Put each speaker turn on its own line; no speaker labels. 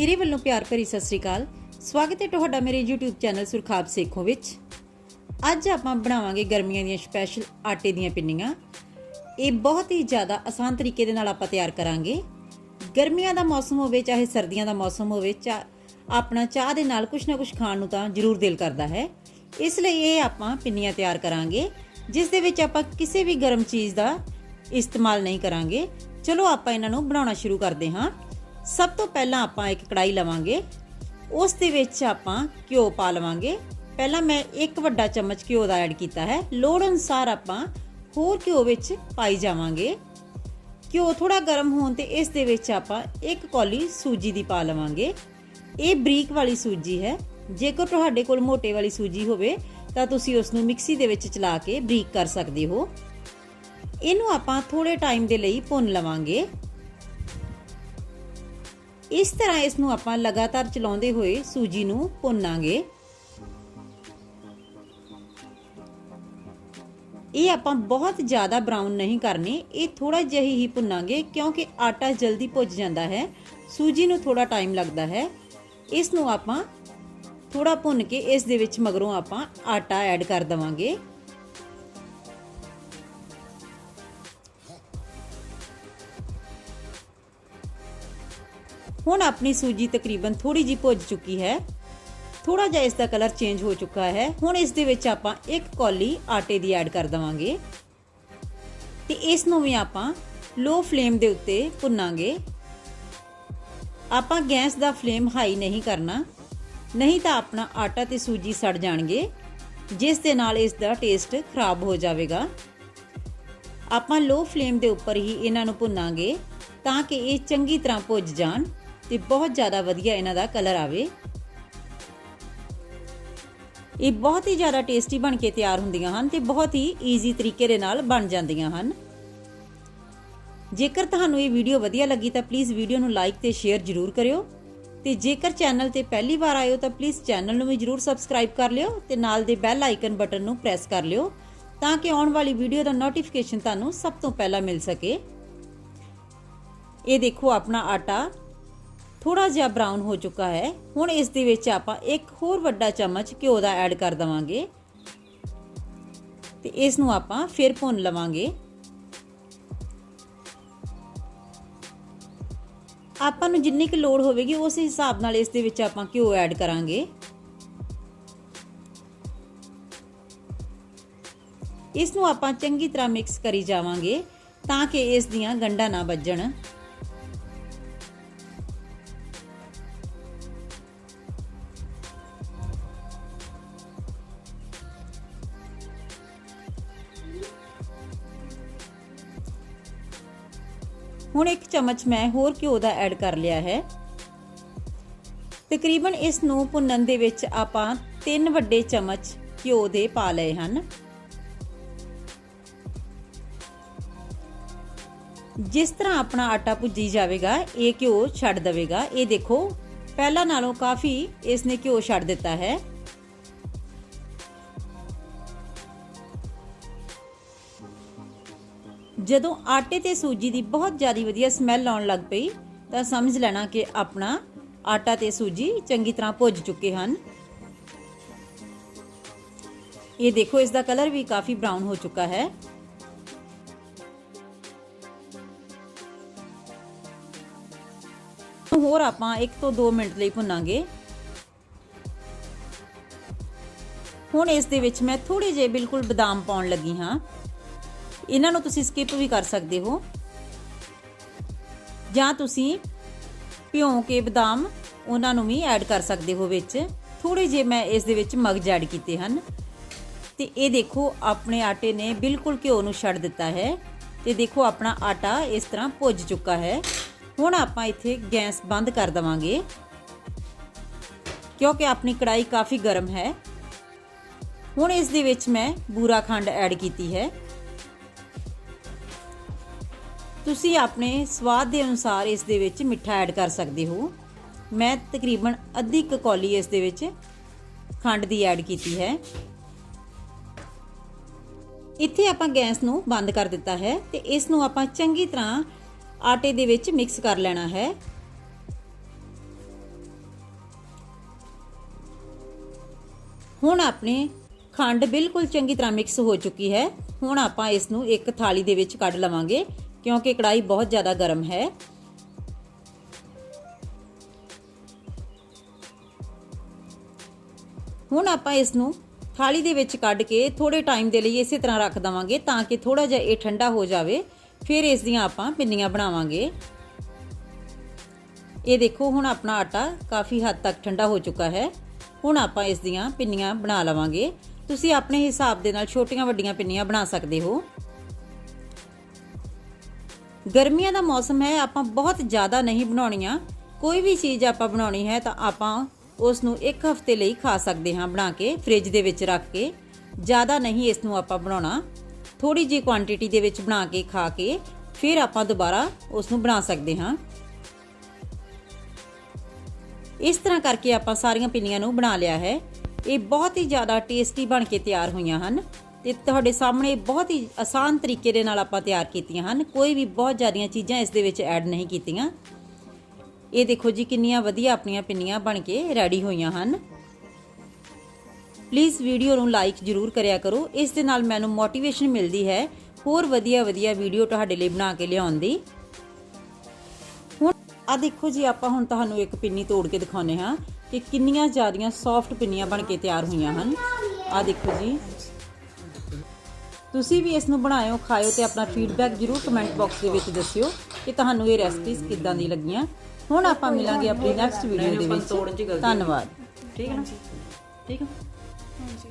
ਮੇਰੇ ਵੱਲੋਂ ਪਿਆਰ ਭਰੀ ਸਤਿ ਸ੍ਰੀ ਅਕਾਲ। ਸਵਾਗਤ ਹੈ ਤੁਹਾਡਾ ਮੇਰੇ YouTube ਚੈਨਲ ਸੁਰਖਾਬ ਸੇਖੋਂ ਵਿੱਚ। ਅੱਜ ਆਪਾਂ ਬਣਾਵਾਂਗੇ ਗਰਮੀਆਂ ਦੀਆਂ ਸਪੈਸ਼ਲ ਆਟੇ ਦੀਆਂ ਪਿੰਨੀਆਂ। ਇਹ ਬਹੁਤ ਹੀ ਜ਼ਿਆਦਾ ਆਸਾਨ ਤਰੀਕੇ ਦੇ ਨਾਲ ਆਪਾਂ ਤਿਆਰ ਕਰਾਂਗੇ। ਗਰਮੀਆਂ ਦਾ ਮੌਸਮ ਹੋਵੇ, ਚਾਹੇ ਸਰਦੀਆਂ ਦਾ ਮੌਸਮ ਹੋਵੇ, ਚਾ ਆਪਣਾ ਚਾਹ ਦੇ ਨਾਲ ਕੁਝ ਨਾ ਕੁਝ ਖਾਣ ਨੂੰ ਤਾਂ ਜ਼ਰੂਰ ਦਿਲ ਕਰਦਾ ਹੈ। ਇਸ ਲਈ ਇਹ ਆਪਾਂ ਪਿੰਨੀਆਂ ਤਿਆਰ ਕਰਾਂਗੇ, ਜਿਸ ਦੇ ਵਿੱਚ ਆਪਾਂ ਕਿਸੇ ਵੀ ਗਰਮ ਚੀਜ਼ ਦਾ ਇਸਤੇਮਾਲ ਨਹੀਂ ਕਰਾਂਗੇ। ਚਲੋ ਆਪਾਂ ਇਹਨਾਂ ਨੂੰ ਬਣਾਉਣਾ ਸ਼ੁਰੂ ਕਰਦੇ ਹਾਂ। ਸਭ ਤੋਂ ਪਹਿਲਾਂ ਆਪਾਂ ਇੱਕ ਕੜਾਈ ਲਵਾਂਗੇ। ਉਸ ਦੇ ਵਿੱਚ ਆਪਾਂ ਘਿਓ ਪਾ ਲਵਾਂਗੇ। ਪਹਿਲਾਂ ਮੈਂ ਇੱਕ ਵੱਡਾ ਚਮਚ ਘਿਓ ਦਾ ਐਡ ਕੀਤਾ ਹੈ। ਲੋੜ ਅਨੁਸਾਰ ਆਪਾਂ ਹੋਰ ਘਿਓ ਵਿੱਚ ਪਾਈ ਜਾਵਾਂਗੇ। ਘਿਓ ਥੋੜਾ ਗਰਮ ਹੋਣ ਤੇ ਇਸ ਦੇ ਵਿੱਚ ਆਪਾਂ ਇੱਕ ਕੌਲੀ ਸੂਜੀ ਦੀ ਪਾ ਲਵਾਂਗੇ। ਇਹ ਬਰੀਕ ਵਾਲੀ ਸੂਜੀ ਹੈ। ਜੇਕਰ ਤੁਹਾਡੇ ਕੋਲ ਮੋਟੇ ਵਾਲੀ ਸੂਜੀ ਹੋਵੇ, ਤਾਂ ਤੁਸੀਂ ਉਸ ਨੂੰ ਮਿਕਸੀ ਦੇ ਵਿੱਚ ਚਲਾ ਕੇ ਬਰੀਕ ਕਰ ਸਕਦੇ ਹੋ। ਇਹਨੂੰ ਆਪਾਂ ਥੋੜੇ ਟਾਈਮ ਦੇ ਲਈ ਭੁੰਨ ਲਵਾਂਗੇ। ਇਸ ਤਰ੍ਹਾਂ ਇਸ ਨੂੰ ਆਪਾਂ ਲਗਾਤਾਰ ਚਲਾਉਂਦੇ ਹੋਏ ਸੂਜੀ ਨੂੰ ਭੁੰਨਾਂਗੇ। ਇਹ ਆਪਾਂ ਬਹੁਤ ਜ਼ਿਆਦਾ ਬਰਾਊਨ ਨਹੀਂ ਕਰਨੇ, ਇਹ ਥੋੜਾ ਜਿਹਾ ਹੀ ਭੁੰਨਾਂਗੇ ਕਿਉਂਕਿ ਆਟਾ ਜਲਦੀ ਭੁੱਜ ਜਾਂਦਾ ਹੈ, ਸੂਜੀ ਨੂੰ ਥੋੜਾ ਟਾਈਮ ਲੱਗਦਾ ਹੈ। ਇਸ ਨੂੰ ਆਪਾਂ ਥੋੜਾ ਭੁੰਨ ਕੇ ਇਸ ਦੇ ਵਿੱਚ ਮਗਰੋਂ ਆਪਾਂ ਆਟਾ ਐਡ ਕਰ ਦਵਾਂਗੇ। ਹੁਣ ਆਪਣੀ ਸੂਜੀ ਤਕਰੀਬਨ ਥੋੜੀ ਜੀ ਭੁੱਜ ਚੁੱਕੀ ਹੈ। ਥੋੜਾ ਜਿਹਾ ਇਸ ਦਾ ਕਲਰ ਚੇਂਜ ਹੋ ਚੁੱਕਾ ਹੈ। ਹੁਣ ਇਸ ਦੇ ਵਿੱਚ ਆਪਾਂ ਇੱਕ ਕੌਲੀ ਆਟੇ ਦੀ ਐਡ ਕਰ ਦਵਾਂਗੇ। ਤੇ ਇਸ ਨੂੰ ਵੀ ਆਪਾਂ ਲੋ ਫਲੇਮ ਦੇ ਉੱਤੇ ਭੁੰਨਾਂਗੇ। ਆਪਾਂ ਗੈਸ ਦਾ ਫਲੇਮ ਹਾਈ ਨਹੀਂ ਕਰਨਾ। ਨਹੀਂ ਤਾਂ ਆਪਣਾ ਆਟਾ ਤੇ ਸੂਜੀ ਸੜ ਜਾਣਗੇ। ਜਿਸ ਦੇ ਨਾਲ ਇਸ ਦਾ ਟੇਸਟ ਖਰਾਬ ਹੋ ਜਾਵੇਗਾ। ਆਪਾਂ ਲੋ ਫਲੇਮ ਦੇ ਉੱਪਰ ਹੀ ਇਹਨਾਂ ਨੂੰ ਭੁੰਨਾਂਗੇ ਤਾਂ ਕਿ ਇਹ ਚੰਗੀ ਤਰ੍ਹਾਂ ਭੁੱਜ ਜਾਣ। ਤੇ ਬਹੁਤ ਜ਼ਿਆਦਾ ਵਧੀਆ ਇਹਨਾਂ ਦਾ ਕਲਰ ਆਵੇ। ਇਹ ਬਹੁਤ ਹੀ ਜ਼ਿਆਦਾ ਟੇਸਟੀ ਬਣ ਕੇ ਤਿਆਰ ਹੁੰਦੀਆਂ ਹਨ ਤੇ ਬਹੁਤ ਹੀ ਈਜ਼ੀ ਤਰੀਕੇ ਦੇ ਨਾਲ ਬਣ ਜਾਂਦੀਆਂ ਹਨ। ਜੇਕਰ ਤੁਹਾਨੂੰ ਇਹ ਵੀਡੀਓ ਵਧੀਆ ਲੱਗੀ ਤਾਂ ਪਲੀਜ਼ ਵੀਡੀਓ ਨੂੰ ਲਾਈਕ ਤੇ ਸ਼ੇਅਰ ਜ਼ਰੂਰ ਕਰਿਓ। ਤੇ ਜੇਕਰ ਚੈਨਲ ਤੇ ਪਹਿਲੀ ਵਾਰ ਆਇਓ ਤਾਂ ਪਲੀਜ਼ ਚੈਨਲ ਨੂੰ ਵੀ ਜ਼ਰੂਰ ਸਬਸਕ੍ਰਾਈਬ ਕਰ ਲਿਓ ਤੇ ਨਾਲ ਦੇ ਬੈਲ ਆਈਕਨ ਬਟਨ ਨੂੰ ਪ੍ਰੈਸ ਕਰ ਲਿਓ ਤਾਂ ਕਿ ਆਉਣ ਵਾਲੀ ਵੀਡੀਓ ਦਾ ਨੋਟੀਫਿਕੇਸ਼ਨ ਤੁਹਾਨੂੰ ਸਭ ਤੋਂ ਪਹਿਲਾਂ ਮਿਲ ਸਕੇ। ਇਹ ਦੇਖੋ ਆਪਣਾ ਆਟਾ। ਥੋੜਾ ਜਿਹਾ ਬਰਾਊਨ ਹੋ ਚੁੱਕਾ ਹੈ। ਹੁਣ ਇਸ ਦੇ ਵਿੱਚ ਆਪਾਂ ਇੱਕ ਹੋਰ ਵੱਡਾ ਚਮਚ ਘਿਓ ਦਾ ਐਡ ਕਰ ਦਵਾਂਗੇ। ਤੇ ਇਸ ਨੂੰ ਆਪਾਂ ਫਿਰ ਭੁੰਨ ਲਵਾਂਗੇ। ਆਪਾਂ ਨੂੰ ਜਿੰਨੀ ਕੁ ਲੋੜ ਹੋਵੇਗੀ, ਉਸ ਹਿਸਾਬ ਨਾਲ ਇਸ ਦੇ ਵਿੱਚ ਆਪਾਂ ਘਿਓ ਐਡ ਕਰਾਂਗੇ। ਇਸ ਨੂੰ ਆਪਾਂ ਚੰਗੀ ਤਰ੍ਹਾਂ ਮਿਕਸ ਕਰੀ ਜਾਵਾਂਗੇ ਤਾਂ ਕਿ ਇਸ ਦੀਆਂ ਗੰਢਾਂ ਨਾ ਵੱਜਣ। ਹੁਣ ਇੱਕ ਚਮਚ ਮੈਂ ਹੋਰ ਘਿਓ ਦਾ ਐਡ ਕਰ ਲਿਆ ਹੈ। ਤਕਰੀਬਨ ਇਸ ਨੂੰ ਭੁੰਨਣ ਦੇ ਵਿੱਚ ਆਪਾਂ ਤਿੰਨ ਵੱਡੇ ਚਮਚ ਘਿਓ ਦੇ ਪਾ ਲਏ ਹਨ। ਜਿਸ ਤਰ੍ਹਾਂ ਆਪਣਾ ਆਟਾ ਭੁੱਜੀ ਜਾਵੇਗਾ, ਇਹ ਘਿਓ ਛੱਡ ਦੇਵੇਗਾ। ਇਹ ਦੇਖੋ, ਪਹਿਲਾਂ ਨਾਲੋਂ ਕਾਫੀ ਇਸ ਨੇ ਘਿਓ ਛੱਡ ਦਿੱਤਾ ਹੈ। ਜਦੋਂ ਆਟੇ ਤੇ ਸੂਜੀ ਦੀ ਬਹੁਤ ਜ਼ਿਆਦਾ ਵਧੀਆ ਸਮੈਲ ਆਉਣ ਲੱਗ ਪਈ, ਤਾਂ ਸਮਝ ਲੈਣਾ ਕਿ ਆਪਣਾ ਆਟਾ ਤੇ ਸੂਜੀ ਚੰਗੀ ਤਰ੍ਹਾਂ ਭੁੱਜ ਚੁੱਕੇ ਹਨ। ਇਹ ਦੇਖੋ, ਇਸ ਦਾ ਕਲਰ ਵੀ ਕਾਫੀ ਬਰਾਊਨ ਹੋ ਚੁੱਕਾ ਹੈ। ਹੋਰ ਆਪਾਂ 1 ਤੋਂ 2 ਮਿੰਟ ਲਈ ਭੁੰਨਾਂਗੇ। ਹੁਣ ਇਸ ਦੇ ਵਿੱਚ ਮੈਂ ਥੋੜੇ ਜਿਹੇ ਬਿਲਕੁਲ ਬਦਾਮ ਪਾਉਣ ਲੱਗੀ ਹਾਂ। ਇਹਨਾਂ ਨੂੰ ਤੁਸੀਂ ਸਕਿਪ ਵੀ ਕਰ ਸਕਦੇ ਹੋ। ਜਾਂ ਤੁਸੀਂ ਭਿਉਂ ਕੇ ਬਦਾਮ ਉਹਨਾਂ ਨੂੰ ਵੀ ਐਡ ਕਰ ਸਕਦੇ ਹੋ ਵਿੱਚ। ਥੋੜੇ ਜੇ ਮੈਂ ਇਸ ਦੇ ਵਿੱਚ ਮਗਜ ਐਡ ਕੀਤੇ ਹਨ। ਤੇ ਇਹ ਦੇਖੋ, ਆਪਣੇ ਆਟੇ ਨੇ ਬਿਲਕੁਲ ਘਿਓ ਨੂੰ ਛੱਡ ਦਿੱਤਾ ਹੈ। ਤੇ ਦੇਖੋ, ਆਪਣਾ ਆਟਾ ਇਸ ਤਰ੍ਹਾਂ ਭੁੱਜ ਚੁੱਕਾ ਹੈ। ਹੁਣ ਆਪਾਂ ਇੱਥੇ ਗੈਸ ਬੰਦ ਕਰ ਦਵਾਂਗੇ। ਕਿਉਂਕਿ ਆਪਣੀ ਕੜਾਈ ਕਾਫੀ ਗਰਮ ਹੈ। ਹੁਣ ਇਸ ਦੇ ਵਿੱਚ ਮੈਂ ਬੂਰਾ ਖੰਡ ਐਡ ਕੀਤੀ ਹੈ। ਤੁਸੀਂ ਆਪਣੇ ਸਵਾਦ ਦੇ ਅਨੁਸਾਰ ਇਸ ਦੇ ਵਿੱਚ ਮਿੱਠਾ ਐਡ ਕਰ ਸਕਦੇ ਹੋ। ਮੈਂ ਤਕਰੀਬਨ ਅੱਧੀ ਕ ਕੌਲੀ ਇਸ ਦੇ ਵਿੱਚ ਖੰਡ ਦੀ ਐਡ ਕੀਤੀ ਹੈ। ਇੱਥੇ ਆਪਾਂ ਗੈਸ ਨੂੰ ਬੰਦ ਕਰ ਦਿੱਤਾ ਹੈ ਤੇ ਇਸ ਨੂੰ ਆਪਾਂ ਚੰਗੀ ਤਰ੍ਹਾਂ ਆਟੇ ਦੇ ਵਿੱਚ ਮਿਕਸ ਕਰ ਲੈਣਾ ਹੈ। ਹੁਣ ਆਪਣੇ ਖੰਡ ਬਿਲਕੁਲ ਚੰਗੀ ਤਰ੍ਹਾਂ ਮਿਕਸ ਹੋ ਚੁੱਕੀ ਹੈ। ਹੁਣ ਆਪਾਂ ਇਸ ਨੂੰ ਇੱਕ ਥਾਲੀ ਦੇ ਵਿੱਚ ਕੱਢ ਲਵਾਂਗੇ। ਕਿਉਂਕਿ ਕੜਾਈ ਬਹੁਤ ਜ਼ਿਆਦਾ ਗਰਮ ਹੈ। ਹੁਣ ਆਪਾਂ ਇਸ ਨੂੰ ਥਾਲੀ ਦੇ ਵਿੱਚ ਕੱਢ ਕੇ ਥੋੜੇ ਟਾਈਮ ਦੇ ਲਈ ਇਸੇ ਤਰ੍ਹਾਂ ਰੱਖ ਦਵਾਂਗੇ ਤਾਂ ਕਿ ਥੋੜਾ ਜਿਹਾ ਇਹ ਠੰਡਾ ਹੋ ਜਾਵੇ। ਫਿਰ ਇਸ ਦੀਆਂ ਆਪਾਂ ਪਿੰਨੀਆਂ ਬਣਾਵਾਂਗੇ। ਇਹ ਦੇਖੋ, ਹੁਣ ਆਪਣਾ ਆਟਾ ਕਾਫੀ ਹੱਦ ਤੱਕ ਠੰਡਾ ਹੋ ਚੁੱਕਾ ਹੈ। ਹੁਣ ਆਪਾਂ ਇਸ ਦੀਆਂ ਪਿੰਨੀਆਂ ਬਣਾ ਲਵਾਂਗੇ। ਤੁਸੀਂ ਆਪਣੇ ਹਿਸਾਬ ਦੇ ਨਾਲ ਛੋਟੀਆਂ ਵੱਡੀਆਂ ਪਿੰਨੀਆਂ ਬਣਾ ਸਕਦੇ ਹੋ। ਗਰਮੀਆਂ ਦਾ ਮੌਸਮ ਹੈ, ਆਪਾਂ ਬਹੁਤ ਜ਼ਿਆਦਾ ਨਹੀਂ ਬਣਾਉਣੀਆਂ। ਕੋਈ ਵੀ ਚੀਜ਼ ਆਪਾਂ ਬਣਾਉਣੀ ਹੈ ਤਾਂ ਆਪਾਂ ਉਸ ਨੂੰ ਇੱਕ ਹਫ਼ਤੇ ਲਈ ਖਾ ਸਕਦੇ ਹਾਂ, ਬਣਾ ਕੇ, ਫ੍ਰਿਜ ਦੇ ਵਿੱਚ ਰੱਖ ਕੇ। ਜ਼ਿਆਦਾ ਨਹੀਂ ਇਸ ਨੂੰ ਆਪਾਂ ਬਣਾਉਣਾ। ਥੋੜੀ ਜਿਹੀ ਕੁਆਂਟੀਟੀ ਦੇ ਵਿੱਚ ਬਣਾ ਕੇ, ਖਾ ਕੇ, ਫਿਰ ਆਪਾਂ ਦੁਬਾਰਾ ਉਸ ਨੂੰ ਬਣਾ ਸਕਦੇ ਹਾਂ। ਇਸ ਤਰ੍ਹਾਂ ਕਰਕੇ ਆਪਾਂ ਸਾਰੀਆਂ ਪਿੰਨੀਆਂ ਨੂੰ ਬਣਾ ਲਿਆ ਹੈ। ਇਹ ਬਹੁਤ ਹੀ ਜ਼ਿਆਦਾ ਟੇਸਟੀ ਬਣ ਕੇ ਤਿਆਰ ਹੋਈਆਂ ਹਨ। ਤੇ ਤੁਹਾਡੇ ਸਾਹਮਣੇ ਬਹੁਤ ਹੀ ਆਸਾਨ ਤਰੀਕੇ ਦੇ ਨਾਲ ਆਪਾਂ ਤਿਆਰ ਕੀਤੀਆਂ ਹਨ। ਕੋਈ ਵੀ ਬਹੁਤ ਜ਼ਿਆਦੀਆਂ ਚੀਜ਼ਾਂ ਇਸ ਦੇ ਵਿੱਚ ਐਡ ਨਹੀਂ ਕੀਤੀਆਂ। ਇਹ ਦੇਖੋ ਜੀ, ਕਿੰਨੀਆਂ ਵਧੀਆ ਆਪਣੀਆਂ ਪਿੰਨੀਆਂ ਬਣ ਕੇ ਰੈਡੀ ਹੋਈਆਂ ਹਨ। ਪਲੀਜ਼ ਵੀਡੀਓ ਨੂੰ ਲਾਈਕ ਜ਼ਰੂਰ ਕਰਿਆ ਕਰੋ। ਇਸ ਦੇ ਨਾਲ ਮੈਨੂੰ ਮੋਟੀਵੇਸ਼ਨ ਮਿਲਦੀ ਹੈ ਹੋਰ ਵਧੀਆ ਵਧੀਆ ਵੀਡੀਓ ਤੁਹਾਡੇ ਲਈ ਬਣਾ ਕੇ ਲਿਆਉਣ ਦੀ। ਹੁਣ ਆ ਦੇਖੋ ਜੀ, ਆਪਾਂ ਹੁਣ ਤੁਹਾਨੂੰ ਇੱਕ ਪਿੰਨੀ ਤੋੜ ਕੇ ਦਿਖਾਉਨੇ ਹਾਂ ਕਿ ਕਿੰਨੀਆਂ ਜ਼ਿਆਦੀਆਂ ਸੌਫਟ ਪਿੰਨੀਆਂ ਬਣ ਕੇ ਤਿਆਰ ਹੋਈਆਂ ਹਨ। ਆ ਦੇਖੋ ਜੀ। ਤੁਸੀਂ ਵੀ ਇਸ ਨੂੰ ਬਣਾਇਓ ਖਾਇਓ ਤੇ ਆਪਣਾ ਫੀਡਬੈਕ ਜਰੂਰ ਕਮੈਂਟ ਬਾਕਸ ਦੇ ਵਿੱਚ ਦੱਸਿਓ ਕਿ ਤੁਹਾਨੂੰ ਇਹ ਰੈਸਪੀਜ਼ ਕਿੱਦਾਂ ਦੀ ਲੱਗੀਆਂ। ਹੁਣ ਆਪਾਂ ਮਿਲਾਂਗੇ ਆਪਣੀ ਨੈਕਸਟ ਵੀਡੀਓ ਦੇ ਵਿੱਚ। ਧੰਨਵਾਦ। ਠੀਕ ਹੈ ਨਾ? ਠੀਕ ਹੈ।
ਹਾਂਜੀ।